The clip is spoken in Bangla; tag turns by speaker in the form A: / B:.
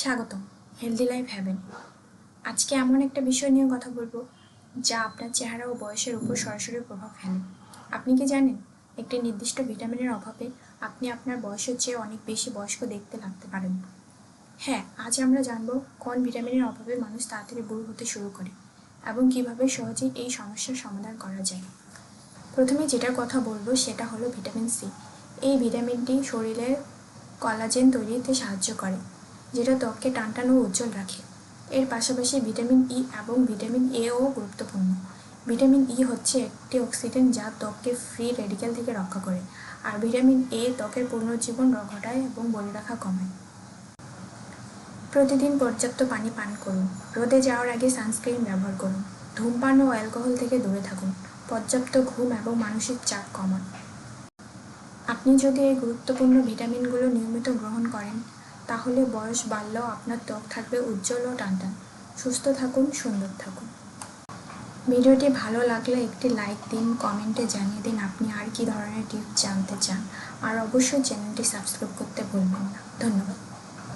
A: স্বাগতম। হেলদি লাইফ হ্যাভেন আজকে এমন একটা বিষয় নিয়ে কথা বলব, যা আপনার চেহারা ও বয়সের উপর সরাসরি প্রভাব ফেলে। আপনি কি জানেন, একটি নির্দিষ্ট ভিটামিনের অভাবে আপনি আপনার বয়সের চেয়ে অনেক বেশি বয়স্ক দেখতে লাগতে পারেন। হ্যাঁ আজ আমরা জানব কোন ভিটামিনের অভাবে মানুষ তাড়াতাড়ি বুড়ো হতে শুরু করে এবং কীভাবে সহজেই এই সমস্যার সমাধান করা যায়। প্রথমে যেটার কথা বলব সেটা হলো ভিটামিন সি। এই ভিটামিনটি শরীরের কলাজেন তৈরিতে সাহায্য করে। যেটা ত্বককে টানটানো ও উজ্জ্বল রাখে। এর পাশাপাশি ভিটামিন ই এবং ভিটামিন এ ও গুরুত্বপূর্ণ। ভিটামিন ই হচ্ছে একটি অক্সিডেন্ট যা ত্বককে ফ্রি রেডিক্যাল থেকে রক্ষা করে, আর ভিটামিন এ ত্বকের পুনর্জীবন ঘটায় এবং বলে রাখা কমায়। প্রতিদিন পর্যাপ্ত পানি পান করুন। রোদে যাওয়ার আগে সানস্ক্রিন ব্যবহার করুন। ধূমপান ও অ্যালকোহল থেকে দূরে থাকুন। পর্যাপ্ত ঘুম এবং মানসিক চাপ কমান। আপনি যদি এই গুরুত্বপূর্ণ ভিটামিনগুলো নিয়মিত গ্রহণ করেন তাহলে বয়স বাড়লেও আপনার ত্বক থাকবে উজ্জ্বল ও টানটান। সুস্থ থাকুন, সুন্দর থাকুন। ভিডিওটি ভালো লাগলে একটি লাইক দিন, কমেন্টে জানিয়ে দিন আপনি আর কি ধরনের টিপস জানতে চান। আর অবশ্যই চ্যানেলটি সাবস্ক্রাইব করতে